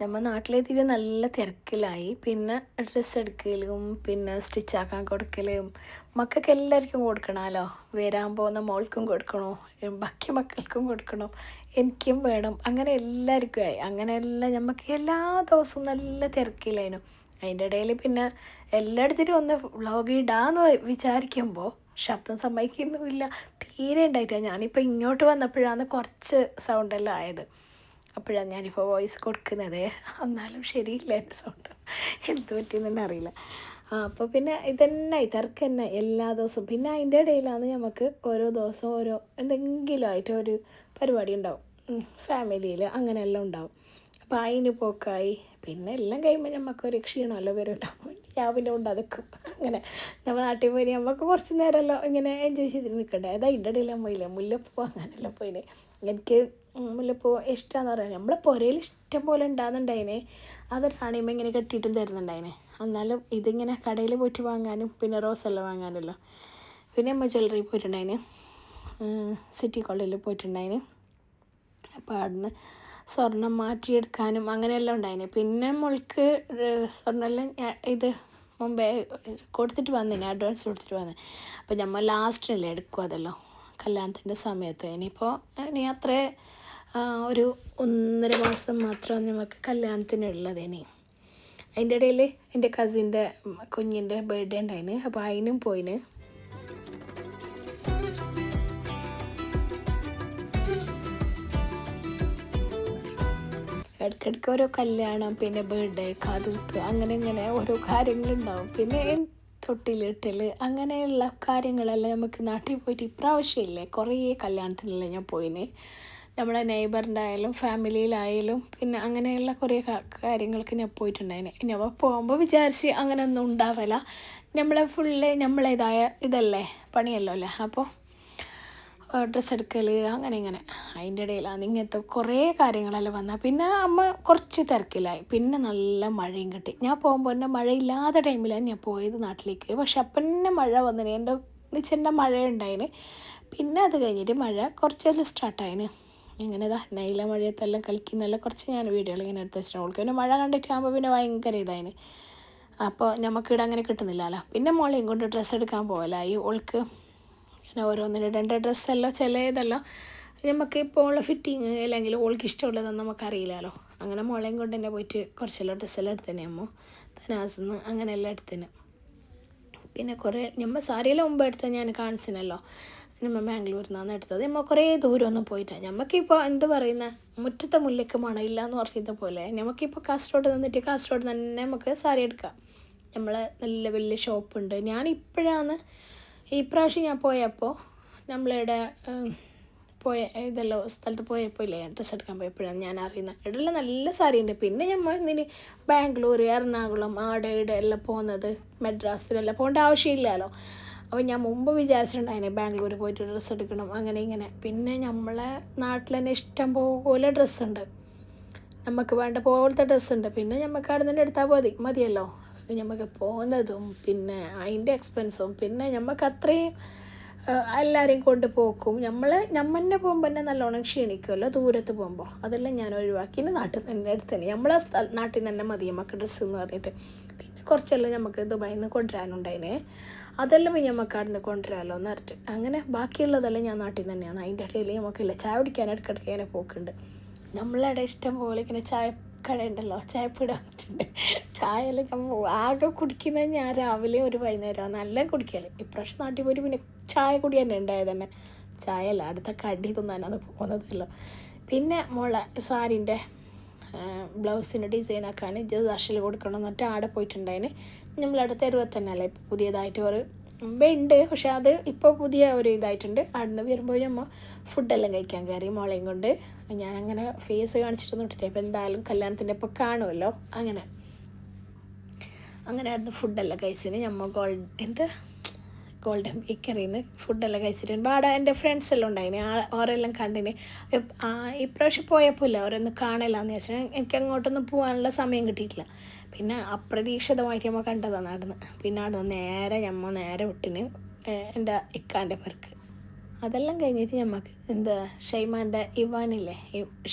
നമ്മൾ നാട്ടിലെത്തിയിട്ട് നല്ല തിരക്കിലായി. പിന്നെ ഡ്രസ്സ് എടുക്കലും പിന്നെ സ്റ്റിച്ചാക്കാൻ കൊടുക്കലും മക്കൾക്ക് എല്ലാവർക്കും കൊടുക്കണമല്ലോ വരാൻ പോകുന്ന മോൾക്കും കൊടുക്കണോ? ബാക്കി മക്കൾക്കും കൊടുക്കണോ? എനിക്കും വേണം. അങ്ങനെ എല്ലാവർക്കും ആയി. അങ്ങനെ എല്ലാം നമുക്ക് എല്ലാ ദിവസവും നല്ല തിരക്കിലായിരുന്നു. അതിന്റെ ഇടയിൽ പിന്നെ എല്ലായിടത്തിനും ഒന്ന് വ്ളോഗ് ഇടാന്ന് വിചാരിക്കുമ്പോൾ ശബ്ദം സമ്മതിക്കുന്നുമില്ല. തീരെ ഉണ്ടായിട്ടില്ല. ഞാനിപ്പോൾ ഇങ്ങോട്ട് വന്നപ്പോഴാണ് കുറച്ച് സൗണ്ടെല്ലാം ആയത്. അപ്പോഴാണ് ഞാനിപ്പോൾ വോയിസ് കൊടുക്കുന്നത്. എന്നാലും ശരിയില്ല എന്റെ സൗണ്ട് എന്ത് പറ്റിയെന്നു അറിയില്ല. അപ്പോൾ പിന്നെ ഇതന്നെ ഇതർക്ക് തന്നെ എല്ലാ ദിവസവും. പിന്നെ അതിന്റെ ഇടയിലാണ് നമുക്ക് ഓരോ ദിവസവും ഓരോ എന്തെങ്കിലും ആയിട്ട് ഒരു പരിപാടി ഉണ്ടാവും. ഫാമിലിയിൽ അങ്ങനെയെല്ലാം ഉണ്ടാവും. അതിന് പോക്കായി. പിന്നെ എല്ലാം കഴിയുമ്പോൾ നമുക്കൊരു ക്ഷീണമല്ലോ വരുമല്ലോ പിന്നെ കൊണ്ട് അതൊക്കെ. അങ്ങനെ നമ്മൾ നാട്ടിൽ പോയി നമുക്ക് കുറച്ച് നേരമല്ലോ ഇങ്ങനെ എൻജോയ് ചെയ്ത് നിൽക്കണ്ടേ അതാ ഇതിന്റെ ഇടയിലാണ് പോയില്ലേ? മുല്ലപ്പൂ അങ്ങനെയല്ല പോയിന്. എനിക്ക് മുല്ലപ്പൂ ഇഷ്ടമാണെന്ന് പറയാം നമ്മളെ പുരയിൽ ഇഷ്ടം പോലെ ഉണ്ടാകുന്നുണ്ടായിനെ അതൊരാണിയമ്മ ഇങ്ങനെ കെട്ടിയിട്ടും തരുന്നുണ്ടായിനെ. എന്നാലും ഇതിങ്ങനെ കടയിൽ പോയിട്ട് വാങ്ങാനും പിന്നെ റോസെല്ലാം വാങ്ങാനല്ലോ. പിന്നെ അമ്മ ജ്വല്ലറി പോയിട്ടുണ്ടായിന്. സിറ്റി കോളേജിൽ പോയിട്ടുണ്ടായിന്. അപ്പോൾ അവിടുന്ന് സ്വർണം മാറ്റിയെടുക്കാനും അങ്ങനെയെല്ലാം ഉണ്ടായിന്. പിന്നെ മുൾക്ക് സ്വർണമെല്ലാം ഇത് മുമ്പേ കൊടുത്തിട്ട് വന്നിന് അഡ്വാൻസ് കൊടുത്തിട്ട് വന്നേ. അപ്പോൾ നമ്മൾ ലാസ്റ്റിനല്ലേ എടുക്കും അതല്ലോ? കല്യാണത്തിന്റെ സമയത്ത്. ഇനിയിപ്പോൾ ഇനി അത്ര ഒരു ഒന്നര മാസം മാത്രം നമുക്ക് കല്യാണത്തിനുള്ളത് ഇനി. അതിന്റെ ഇടയിൽ എന്റെ കസിന്റെ കുഞ്ഞിന്റെ ബർത്ത്ഡേ ഉണ്ടായിന്. അപ്പോൾ അതിനും പോയിന്. ഇടയ്ക്കിടയ്ക്ക് ഓരോ കല്യാണം പിന്നെ ബർത്ത്ഡേ കാതൂത്ത് അങ്ങനെ ഇങ്ങനെ ഓരോ കാര്യങ്ങളുണ്ടാവും. പിന്നെ തൊട്ടിലിട്ടൽ അങ്ങനെയുള്ള കാര്യങ്ങളെല്ലാം നമുക്ക് നാട്ടിൽ പോയിട്ട് ഇപ്രാവശ്യമില്ലേ കുറേ കല്യാണത്തിനല്ലേ ഞാൻ പോയിന്. നമ്മളെ നെയ്ബറിന്റെ ആയാലും ഫാമിലിയിലായാലും പിന്നെ അങ്ങനെയുള്ള കുറേ കാര്യങ്ങൾക്ക് ഞാൻ പോയിട്ടുണ്ടായിന്. നമ്മൾ പോകുമ്പോൾ വിചാരിച്ച് അങ്ങനെയൊന്നും ഉണ്ടാവില്ല നമ്മളെ ഫുള്ള് നമ്മളേതായ ഇതല്ലേ? പണിയല്ലോ അല്ലേ അപ്പോൾ ഡ്രസ്സ് എടുക്കൽ അങ്ങനെ ഇങ്ങനെ. അതിന്റെ ഇടയിലാണ് ഇങ്ങനത്തെ കുറേ കാര്യങ്ങളെല്ലാം വന്നാൽ പിന്നെ അമ്മ കുറച്ച് തിരക്കിലായി. പിന്നെ നല്ല മഴയും കിട്ടി. ഞാൻ പോകുമ്പോൾ തന്നെ മഴയില്ലാത്ത ടൈമിലാണ് ഞാൻ പോയത് നാട്ടിലേക്ക് പക്ഷെ അപ്പം തന്നെ മഴ വന്നിന്. എന്റെ നിച്ചെന്റെ മഴ ഉണ്ടായിന്. പിന്നെ അത് കഴിഞ്ഞിട്ട് മഴ കുറച്ചെല്ലാം സ്റ്റാർട്ടായിന് ഇങ്ങനെ ഇതാ നൈല മഴയത്തെല്ലാം കളിക്കുന്നല്ല കുറച്ച് ഞാൻ വീഡിയോകൾ ഇങ്ങനെ എടുത്ത് വെച്ചിട്ടുണ്ട്. പിന്നെ മഴ കണ്ടിട്ടാകുമ്പോൾ പിന്നെ ഭയങ്കര ഇതായിന്. അപ്പോൾ നമുക്കിവിടെ അങ്ങനെ കിട്ടുന്നില്ലല്ലോ. പിന്നെ മോളെയും കൊണ്ട് ഡ്രസ്സ് എടുക്കാൻ പോകലായി ഓൾക്ക് ഇങ്ങനെ ഓരോന്നിന്. രണ്ട് ഡ്രസ്സെല്ലാം ചിലതല്ലോ നമുക്ക് ഇപ്പോൾ ഉള്ള ഫിറ്റിങ് അല്ലെങ്കിൽ ഓൾക്ക് ഇഷ്ടമുള്ളതെന്ന് നമുക്കറിയില്ലല്ലോ. അങ്ങനെ മുളയും കൊണ്ട് തന്നെ പോയിട്ട് കുറച്ചെല്ലാം ഡ്രസ്സെല്ലാം എടുത്തന്നെ അമ്മ. തനാസിന്ന് അങ്ങനെ എല്ലാം എടുത്തിന് പിന്നെ കുറേ നമ്മൾ സാരിയെല്ലാം മുമ്പ് എടുത്ത ഞാൻ കാണിച്ചിനല്ലോ. നമ്മൾ ബാംഗ്ലൂരിൽ നിന്നാണ് എടുത്തത്. നമ്മൾ കുറേ ദൂരമൊന്നും പോയിട്ടാണ് നമുക്കിപ്പോൾ എന്ത് പറയുന്ന? മുറ്റത്തെ മുല്ലയ്ക്ക് മണമില്ല എന്ന് പറയുന്നത് പോലെ നമുക്കിപ്പോൾ കാസർഗോഡ് നിന്നിട്ട് കാസർഗോഡ് തന്നെ നമുക്ക് സാരി എടുക്കാം. നമ്മൾ നല്ല വലിയ ഷോപ്പുണ്ട് ഞാൻ ഇപ്പോഴാണ് ഈ പ്രാവശ്യം ഞാൻ പോയപ്പോൾ നമ്മളിവിടെ പോയ ഇതെല്ലോ സ്ഥലത്ത് പോയപ്പോൾ ഇല്ലേ ഡ്രസ്സ് എടുക്കാൻ പോയപ്പോഴാണ് ഞാൻ അറിയുന്നത്. ഇവിടെല്ലാം നല്ല സാരി ഉണ്ട്. പിന്നെ നമ്മൾ ഇന്നിനി ബാംഗ്ലൂർ എറണാകുളം ആടെ ഇവിടെ എല്ലാം പോകുന്നത് മെഡ്രാസിലെല്ലാം പോകേണ്ട ആവശ്യമില്ലല്ലോ. അപ്പോൾ ഞാൻ മുമ്പ് വിചാരിച്ചിട്ടുണ്ടായിരുന്നു ബാംഗ്ലൂർ പോയിട്ട് ഡ്രസ്സ് എടുക്കണം അങ്ങനെ ഇങ്ങനെ. പിന്നെ നമ്മളെ നാട്ടിൽ തന്നെ ഇഷ്ടം പോലെ ഡ്രസ്സുണ്ട് നമുക്ക് വേണ്ട പോലത്തെ ഡ്രസ്സുണ്ട് പിന്നെ നമുക്ക് അവിടെ നിന്ന് എടുത്താൽ മതി മതിയല്ലോ. നമുക്ക് പോകുന്നതും പിന്നെ അതിന്റെ എക്സ്പെൻസും പിന്നെ നമുക്ക് അത്രയും എല്ലാവരെയും കൊണ്ട് പോക്കും. നമ്മൾ നമ്മന്നെ പോകുമ്പോൾ തന്നെ നല്ലോണം ക്ഷീണിക്കുമല്ലോ ദൂരത്ത് പോകുമ്പോൾ അതെല്ലാം ഞാൻ ഒഴിവാക്കി. നാട്ടിൽ തന്നെ അടുത്ത് തന്നെ. നമ്മളെ നാട്ടിൽ തന്നെ മതി നമുക്ക് ഡ്രസ്സ് എന്ന് പറഞ്ഞിട്ട്. പിന്നെ കുറച്ചെല്ലാം നമുക്ക് ദുബായിൽ നിന്ന് കൊണ്ടുവരാനുണ്ടായിനെ. അതെല്ലാം പിന്നെ നമുക്ക് അവിടെ നിന്ന് കൊണ്ടുവരാമല്ലോ എന്ന് പറഞ്ഞിട്ട്. അങ്ങനെ ബാക്കിയുള്ളതെല്ലാം ഞാൻ നാട്ടിൽ തന്നെയാണ്. അതിന്റെ ഇടയിൽ നമുക്കില്ല ചായ കുടിക്കാൻ ഇടയ്ക്കിടയ്ക്ക് ഇങ്ങനെ പോക്കുണ്ട്. നമ്മളുടെ ഇഷ്ടം പോലെ ഇങ്ങനെ ചായ കട ഉണ്ടല്ലോ ചായപ്പൊടി വന്നിട്ടുണ്ട്. ചായ എല്ലാം ഞാൻ ആകെ കുടിക്കുന്നത് ഞാൻ രാവിലെ ഒരു വൈകുന്നേരമാണ്. നല്ല കുടിക്കൽ. ഇപ്രാവശ്യം നാട്ടിൽ പോയി പിന്നെ ചായ കുടി തന്നെ ഉണ്ടായത് തന്നെ. ചായ അല്ല അടുത്ത കടി തിന്നാനാണ് പോകുന്നതല്ലോ. പിന്നെ മോളെ സാരിന്റെ ബ്ലൗസിന് ഡിസൈൻ ആക്കാൻ ജസ്റ്റ് അഷിൽ കൊടുക്കണം എന്നിട്ട് ആടെ പോയിട്ടുണ്ടായിന്. നമ്മളടുത്ത് എരുവത്തന്നെ തന്നെ അല്ലേ പുതിയതായിട്ട് ഒരു മുമ്പേ ഉണ്ട് പക്ഷെ അത് ഇപ്പോൾ പുതിയ ഒരു ഇതായിട്ടുണ്ട്. അവിടുന്ന് വരുമ്പോൾ നമ്മൾ ഫുഡെല്ലാം കഴിക്കാൻ കയറി മോളെയും കൊണ്ട്. ഞാൻ അങ്ങനെ ഫേസ് കാണിച്ചിട്ടൊന്നും ഇട്ടില്ല ഇപ്പോൾ എന്തായാലും കല്യാണത്തിന്റെ ഇപ്പോൾ കാണുമല്ലോ. അങ്ങനെ. അങ്ങനെ ആയിരുന്നു ഫുഡെല്ലാം കഴിച്ചിന് നമ്മൾ ഗോൾഡ് എന്ത്? ഗോൾഡൻ ബേക്കറിയിൽ നിന്ന് ഫുഡെല്ലാം കഴിച്ചിട്ടുണ്ട് അവിടെ എന്റെ ഫ്രണ്ട്സ് എല്ലാം ഉണ്ടായിന്. ഓരെല്ലാം കണ്ടിന്. ഇപ്രാവശ്യം പോയപ്പോൾ ഇല്ല ഓരോന്ന് കാണലാന്ന് വെച്ചാൽ എനിക്ക് അങ്ങോട്ടൊന്നും പോകാനുള്ള സമയം കിട്ടിയിട്ടില്ല. പിന്നെ അപ്രതീക്ഷിതമായിട്ട് നമ്മൾ കണ്ടതാണ് നടന്ന്. പിന്നെ അവിടെ നേരെ ഞമ്മ നേരെ വിട്ടിന് എന്റെ ഇക്കാന്റെ പേർക്ക് അതെല്ലാം കഴിഞ്ഞിട്ട് ഞമ്മക്ക് എന്താ ഷെയ്മാന്റെ ഇവാനില്ലേ?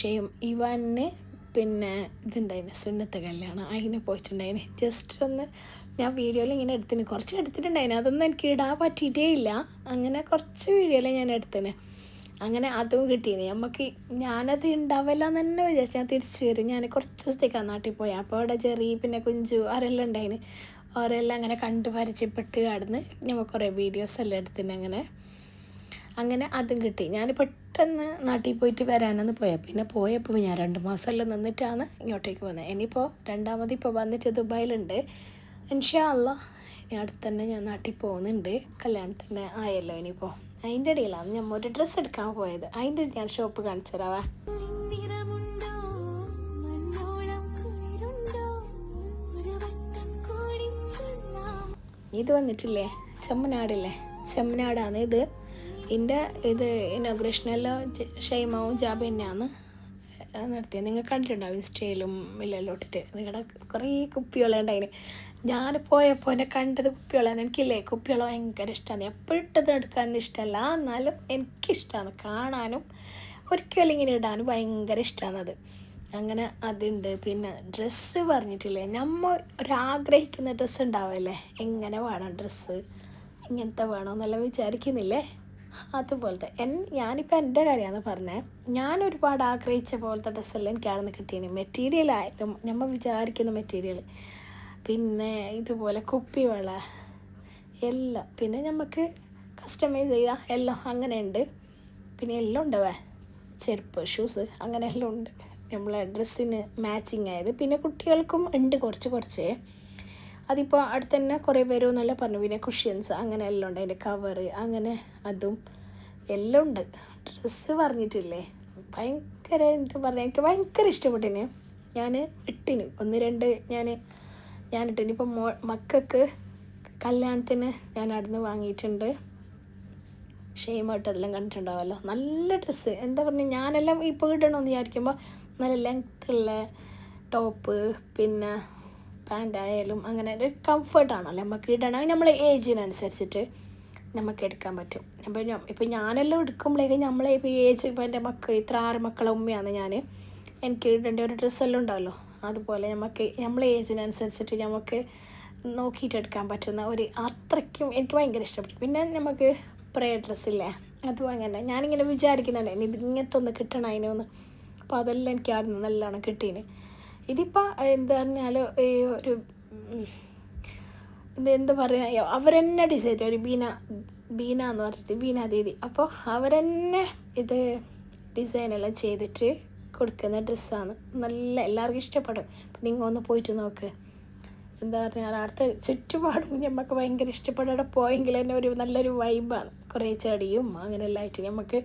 ഷെയ്ം ഇവാനിന് പിന്നെ ഇതുണ്ടായിന് സുന്നത്തെ കല്യാണം. അതിന് പോയിട്ടുണ്ടായിന്. ജസ്റ്റ് ഒന്ന് ഞാൻ വീഡിയോയിൽ ഇങ്ങനെ എടുത്തിന്. കുറച്ച് എടുത്തിട്ടുണ്ടായിന്. അതൊന്നും എനിക്ക് ഇടാൻ പറ്റിയിട്ടേ ഇല്ല. അങ്ങനെ കുറച്ച് വീഡിയോയിൽ ഞാൻ എടുത്തിന്. അങ്ങനെ അതും കിട്ടീന് നമുക്ക് ഞാനത് ഉണ്ടാവില്ല എന്ന് തന്നെ വിചാരിച്ചു ഞാൻ തിരിച്ചു വരും. ഞാൻ കുറച്ച് ദിവസത്തേക്ക് നാട്ടിൽ പോയി. അപ്പോൾ അവിടെ ചെറിയ പിന്നെ കുഞ്ചു ആരെല്ലാം ഉണ്ടായിന്. അവരെല്ലാം അങ്ങനെ കണ്ട് പരിചയപ്പെട്ട് കടന്ന് ഞമ്മ കുറേ വീഡിയോസ് എല്ലാം എടുത്തിന് അങ്ങനെ. അങ്ങനെ അതും കിട്ടി. ഞാൻ പെട്ടെന്ന് നാട്ടിൽ പോയിട്ട് വരാനെന്ന് പോയാൽ പിന്നെ പോയപ്പോൾ ഞാൻ രണ്ട് മാസമെല്ലാം നിന്നിട്ടാണ് ഇങ്ങോട്ടേക്ക് വന്നത് ഇനിയിപ്പോൾ രണ്ടാമത് ഇപ്പോൾ വന്നിട്ട് ദുബായിലുണ്ട്. ഇൻഷാ അല്ല ഇനി അടുത്ത് തന്നെ ഞാൻ നാട്ടിൽ പോകുന്നുണ്ട്. കല്യാണത്തിന് ആയല്ലോ ഇനിയിപ്പോൾ അതിന്റെ ഇടയിലാണ് ഞാൻ ഒരു ഡ്രസ്സ് എടുക്കാൻ പോയത്. അതിന്റെ ഞാൻ ഷോപ്പ് കാണിച്ചു തരാവേ. ഇത് വന്നിട്ടില്ലേ? ചെമ്മനാടില്ലേ ചെമ്മനാടാണ് ഇത്. ഇതിന്റെ ഇത് ഇനോഗ്രേഷനെല്ലാം ഷെയ്മാവും ജാബ് തന്നെയാണ്. നടത്തിയത്. നിങ്ങൾ കണ്ടിട്ടുണ്ടാവും ഇൻസ്റ്റയിലും എല്ലാം ഇട്ടിട്ട്. നിങ്ങളുടെ കുറേ കുപ്പികളുണ്ടായിന് ഞാൻ പോയപ്പോൾ എന്നെ കണ്ടത് കുപ്പികളാണ്. എനിക്കില്ലേ? കുപ്പികൾ ഭയങ്കര ഇഷ്ടമാണ് എപ്പോഴും ഇട്ടത് എടുക്കാനൊന്നും ഇഷ്ടമല്ല എന്നാലും എനിക്കിഷ്ടമാണ് കാണാനും ഒരിക്കലും ഇങ്ങനെ ഇടാനും ഭയങ്കര അത്. അങ്ങനെ അതുണ്ട്. പിന്നെ ഡ്രസ്സ് പറഞ്ഞിട്ടില്ലേ? നമ്മൾ ഒരാഗ്രഹിക്കുന്ന ഡ്രസ്സ് ഉണ്ടാവല്ലേ? എങ്ങനെ വേണം ഡ്രസ്സ്? ഇങ്ങനത്തെ വേണമെന്നെല്ലാം വിചാരിക്കുന്നില്ലേ? അതുപോലത്തെ. എൻ ഞാനിപ്പോൾ എന്റെ കാര്യമാണ് പറഞ്ഞത് ഞാൻ ഒരുപാട് ആഗ്രഹിച്ച പോലത്തെ ഡ്രസ്സെല്ലാം എനിക്കാണെന്ന് കിട്ടിയത് മെറ്റീരിയൽ ആയാലും നമ്മൾ വിചാരിക്കുന്ന മെറ്റീരിയൽ പിന്നെ ഇതുപോലെ കുപ്പിവള എല്ലാം. പിന്നെ നമുക്ക് കസ്റ്റമൈസ് ചെയ്യാം എല്ലാം അങ്ങനെയുണ്ട്. പിന്നെ എല്ലാം ഉണ്ടാവേ. ചെരുപ്പ് ഷൂസ് അങ്ങനെ എല്ലാം ഉണ്ട്. നമ്മളെ ഡ്രസ്സിന് മാച്ചിങ് ആയത്. പിന്നെ കുട്ടികൾക്കും ഉണ്ട് കുറച്ച് കുറച്ച്. അതിപ്പോൾ അടുത്ത് തന്നെ കുറേ വരുമെന്നല്ല പറഞ്ഞു. പിന്നെ കുഷ്യൻസ് അങ്ങനെ എല്ലാം ഉണ്ട്. അതിന്റെ കവറ് അങ്ങനെ അതും എല്ലാം ഉണ്ട്. ഡ്രസ്സ് പറഞ്ഞിട്ടില്ലേ? ഭയങ്കര എന്താ പറയുക എനിക്ക് ഭയങ്കര ഇഷ്ടപ്പെട്ടിന്. ഞാൻ ഇട്ടിന്. ഒന്ന് രണ്ട് ഞാൻ ഞാൻ ഇട്ടിന്. ഇപ്പം മോ മക്കൾക്ക് കല്യാണത്തിന് ഞാൻ അവിടുന്ന് വാങ്ങിയിട്ടുണ്ട്. ഷെയ്മായിട്ട് അതെല്ലാം കണ്ടിട്ടുണ്ടാവുമല്ലോ നല്ല ഡ്രസ്സ് എന്താ പറഞ്ഞാൽ ഞാനെല്ലാം ഇപ്പോൾ ഇടണമെന്ന് വിചാരിക്കുമ്പോൾ നല്ല ലെങ്ത്തുള്ള ടോപ്പ് പിന്നെ പാന്റ് അങ്ങനെ ഒരു കംഫർട്ടാണല്ലോ നമുക്ക് ഇടണമെങ്കിൽ നമ്മളെ ഏജിനനുസരിച്ചിട്ട് നമുക്ക് എടുക്കാൻ പറ്റും. അപ്പം ഞാൻ ഇപ്പോൾ ഞാനെല്ലാം എടുക്കുമ്പോഴേക്കും നമ്മളെ ഇപ്പോൾ ഏജ് ഇപ്പം എന്റെ മക്കൾ ഇത്ര ആറ് മക്കളെ ഉമ്മയാണ് ഞാൻ എനിക്ക് ഇടേണ്ട ഒരു ഡ്രസ്സെല്ലാം ഉണ്ടാവല്ലോ അതുപോലെ നമുക്ക് നമ്മളെ ഏജിനനുസരിച്ചിട്ട് നമുക്ക് നോക്കിയിട്ട് എടുക്കാൻ പറ്റുന്ന ഒരു അത്രയ്ക്കും എനിക്ക് ഭയങ്കര ഇഷ്ടപ്പെട്ടു. പിന്നെ നമുക്ക് പ്രേ ഡ്രസ്സില്ലേ അതും അങ്ങനെ. ഞാനിങ്ങനെ വിചാരിക്കുന്നുണ്ട് ഇനി ഇത് ഇങ്ങനത്തെ ഒന്ന് കിട്ടണം അതിനൊന്ന്. അപ്പോൾ അതെല്ലാം എനിക്ക് ആയിരുന്നു നല്ലോണം കിട്ടീന്. ഇതിപ്പോൾ എന്താ പറഞ്ഞാൽ ഈ ഒരു എന്താ പറയുക അവരെന്നെ ഡിസൈൻ ഒരു ബീന ബീന എന്ന് പറഞ്ഞിട്ട് ബീന ദീദി അപ്പോൾ അവരെന്നെ ഇത് ഡിസൈനെല്ലാം ചെയ്തിട്ട് കൊടുക്കുന്ന ഡ്രസ്സാണ് നല്ല എല്ലാവർക്കും ഇഷ്ടപ്പെടും. അപ്പം നിങ്ങൾ ഒന്ന് പോയിട്ട് നോക്ക്. എന്താ പറഞ്ഞാൽ അടുത്ത ചുറ്റുപാടും നമുക്ക് ഭയങ്കര ഇഷ്ടപ്പെടാതെ പോയെങ്കിൽ തന്നെ ഒരു നല്ലൊരു വൈബാണ് കുറേ ചെടിയും അങ്ങനെയെല്ലാം ആയിട്ട്. നമുക്ക്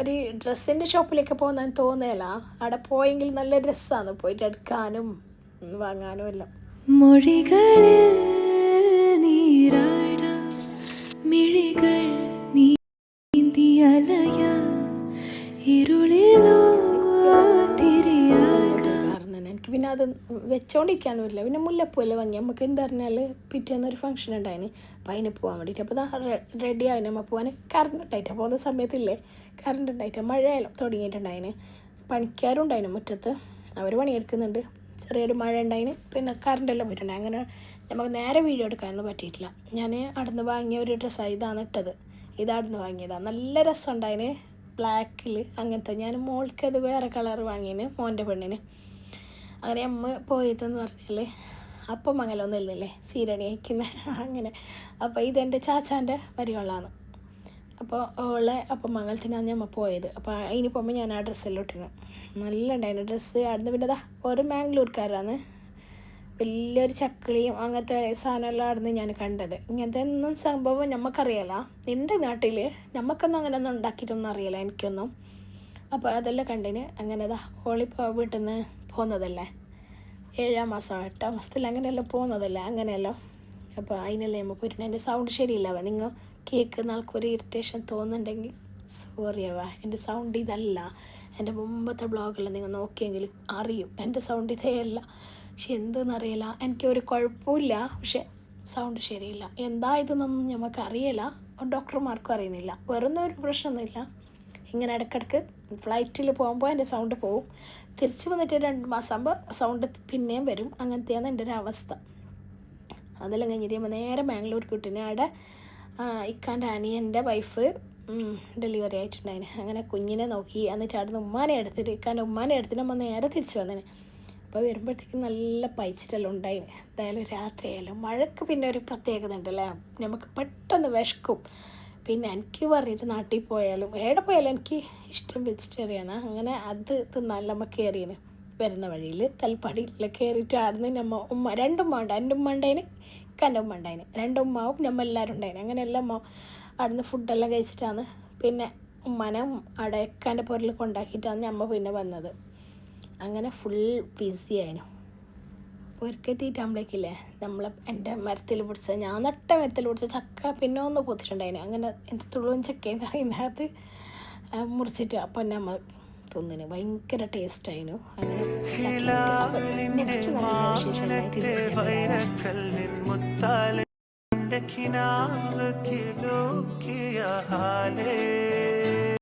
ഒരു ഡ്രസ്സിന്റെ ഷോപ്പിലേക്ക് പോകുന്നതെന്ന് തോന്നുകയില്ല അവിടെ പോയെങ്കിൽ നല്ല ഡ്രസ്സാണ് പോയിട്ട് എടുക്കാനും വാങ്ങാനും എല്ലാം. നീരാട മിഴികൾ നീന്തിയലയ ഇരുളിലോ അത് വെച്ചോണ്ടിരിക്കാനും ഇല്ല പിന്നെ മുല്ലപ്പൂവല്ലേ വാങ്ങി നമുക്ക് എന്താ പറഞ്ഞാൽ പിറ്റേന്ന് ഒരു ഫംഗ്ഷൻ ഉണ്ടായിന് അപ്പോൾ അതിന് പോകാൻ വേണ്ടിയിട്ട് അപ്പോൾ റെഡി ആയി നമ്മൾ പോകാൻ കറണ്ട് ഉണ്ടായിട്ട് പോകുന്ന സമയത്തില്ലേ കറണ്ട് ഉണ്ടായിട്ട് മഴയെല്ലാം തുടങ്ങിയിട്ടുണ്ടായിന്. പണിക്കാരും ഉണ്ടായിന് മുറ്റത്ത്. അവർ പണിയെടുക്കുന്നുണ്ട്. ചെറിയൊരു മഴ ഉണ്ടായിന്. പിന്നെ കറണ്ടെല്ലാം പോയിട്ടുണ്ട്. അങ്ങനെ നമുക്ക് നേരെ വീഡിയോ എടുക്കാനൊന്നും പറ്റിയിട്ടില്ല. ഞാൻ അവിടുന്ന് വാങ്ങിയ ഒരു ഡ്രസ്സാണ് ഇതാണ് ഇട്ടത്. ഇതാടുന്ന് വാങ്ങിയതാണ് നല്ല രസം ഉണ്ടായിന് ബ്ലാക്കിൽ അങ്ങനത്തെ. ഞാൻ മോൾക്ക് അത് വേറെ കളർ വാങ്ങിയതിന് മോന്റെ പെണ്ണിന്. അങ്ങനെ അമ്മ പോയതെന്ന് പറഞ്ഞാൽ അപ്പം മംഗലമൊന്നും ഇല്ലല്ലേ സീരണി അയക്കുന്ന. അങ്ങനെ. അപ്പോൾ ഇതെന്റെ ചാച്ചാന്റെ വരികളാണ് അപ്പോൾ ഓളെ അപ്പം മംഗലത്തിനാണ് അമ്മ പോയത്. അപ്പോൾ അതിന് പോകുമ്പോൾ ഞാൻ ആ ഡ്രസ്സെല്ലാം ഇട്ടിരുന്നു നല്ല ഉണ്ടായിരുന്നു ഡ്രസ്സ്. അവിടുന്ന് പിന്നെ അതാ ഒരു മാംഗ്ലൂർക്കാരാണ്. വലിയൊരു ചക്കിളിയും അങ്ങനത്തെ സാധനമെല്ലാം അവിടുന്ന് ഞാൻ കണ്ടത്. ഇങ്ങനത്തെ ഒന്നും സംഭവം നമുക്കറിയില്ല എന്റെ നാട്ടിൽ നമുക്കൊന്നും അങ്ങനെ ഒന്നും ഉണ്ടാക്കിയിട്ടൊന്നും അറിയില്ല എനിക്കൊന്നും. അപ്പോൾ അതെല്ലാം കണ്ടിന്. അങ്ങനെ അതാ ഹോളിപ്പോൾ വീട്ടിൽ നിന്ന് പോകുന്നതല്ലേ ഏഴാം മാസം എട്ടാം മാസത്തിൽ അങ്ങനെയല്ല പോകുന്നതല്ലേ അങ്ങനെയല്ലോ. അപ്പോൾ അതിനല്ലേ നമ്മൾ പോയിട്ട് എന്റെ സൗണ്ട് ശരിയില്ലവ നിങ്ങൾ കേൾക്കുന്ന ആൾക്കൊരു ഇറിറ്റേഷൻ തോന്നുന്നുണ്ടെങ്കിൽ സോറി അവ. എന്റെ സൗണ്ട് ഇതല്ല. എന്റെ മുമ്പത്തെ ബ്ലോഗെല്ലാം നിങ്ങൾ നോക്കിയെങ്കിൽ അറിയും. എന്റെ സൗണ്ട് ഇതേ അല്ല പക്ഷെ എന്തെന്നറിയില്ല. എനിക്ക് ഒരു കുഴപ്പമില്ല. പക്ഷെ സൗണ്ട് ശരിയില്ല. എന്താ ഇതെന്നൊന്നും നമുക്ക് അറിയില്ല. ഡോക്ടർമാർക്കും അറിയുന്നില്ല. വേറൊന്നും ഒരു പ്രശ്നമൊന്നുമില്ല. ഇങ്ങനെ ഇടയ്ക്കിടയ്ക്ക് ഫ്ലൈറ്റിൽ പോകുമ്പോൾ എന്റെ സൗണ്ട് പോവും. തിരിച്ച് വന്നിട്ട് രണ്ട് മാസം ആകുമ്പോൾ സൗണ്ട് പിന്നെയും വരും. അങ്ങനത്തെയാണ് എന്റെ ഒരു അവസ്ഥ. അതെല്ലാം കഴിഞ്ഞിട്ട് നമ്മൾ നേരെ ബാംഗ്ലൂർ വിട്ടിന് അവിടെ ഇക്കാന്റെ അനിയന്റെ വൈഫ് ഡെലിവറി ആയിട്ടുണ്ടായിന്. അങ്ങനെ കുഞ്ഞിനെ നോക്കി. എന്നിട്ട് അവിടുന്ന് ഉമ്മാനെ എടുത്തിട്ട് ഇക്കാന്റെ ഉമ്മാനെ എടുത്തിട്ട് നമ്മൾ നേരെ തിരിച്ചു വന്നേനെ. അപ്പോൾ വരുമ്പോഴത്തേക്കും നല്ല പൈച്ചിട്ടെല്ലാം ഉണ്ടായിന്. എന്തായാലും രാത്രിയായാലും മഴക്ക് പിന്നെ ഒരു പ്രത്യേകത ഉണ്ടല്ലേ? നമുക്ക് പെട്ടെന്ന് വിശക്കും. പിന്നെ എനിക്ക് പറഞ്ഞിട്ട് നാട്ടിൽ പോയാലും എവിടെ പോയാലും എനിക്ക് ഇഷ്ടം വെജിറ്റേറിയനാണ് അങ്ങനെ അത് തിന്നാൽ നമ്മൾ കയറിയാണ് വരുന്ന വഴിയിൽ തൽപ്പടിയിൽ കയറിയിട്ട് നമ്മ ഉമ്മ രണ്ടുമ്മ ഉണ്ട്. എന്റെ ഉമ്മ ഉണ്ടായിന് ഇക്കാന്റെ ഉമ്മ ഉണ്ടായിന്. രണ്ടുമ്മാവും നമ്മ എല്ലാവരും ഉണ്ടായിന്. അങ്ങനെ എല്ലാം ഉമ്മ അവിടുന്ന് ഫുഡെല്ലാം കഴിച്ചിട്ടാണ്. പിന്നെ ഉമ്മനെ അവിടെ ഇക്കാന്റെ പുറയിൽ കൊണ്ടാക്കിയിട്ടാണ് പിന്നെ വന്നത്. അങ്ങനെ ഫുൾ ബിസി ആയിരുന്നു തീറ്റാകുമ്പോഴേക്കില്ലേ നമ്മൾ എന്റെ മരത്തിൽ പിടിച്ച ഞാൻ നട്ട മരത്തിൽ പിടിച്ച ചക്ക പിന്നെ ഒന്ന് പൊത്തിട്ടുണ്ടായിന്. അങ്ങനെ എന്ത് തുളും ചക്കയെന്ന് പറയുന്നത് അത് മുറിച്ചിട്ട് അപ്പം നമ്മൾ തിന്നിന്. ഭയങ്കര ടേസ്റ്റ് ആയിനു അങ്ങനെ നെക്സ്റ്റ് നല്ല വിശേഷമായിട്ട്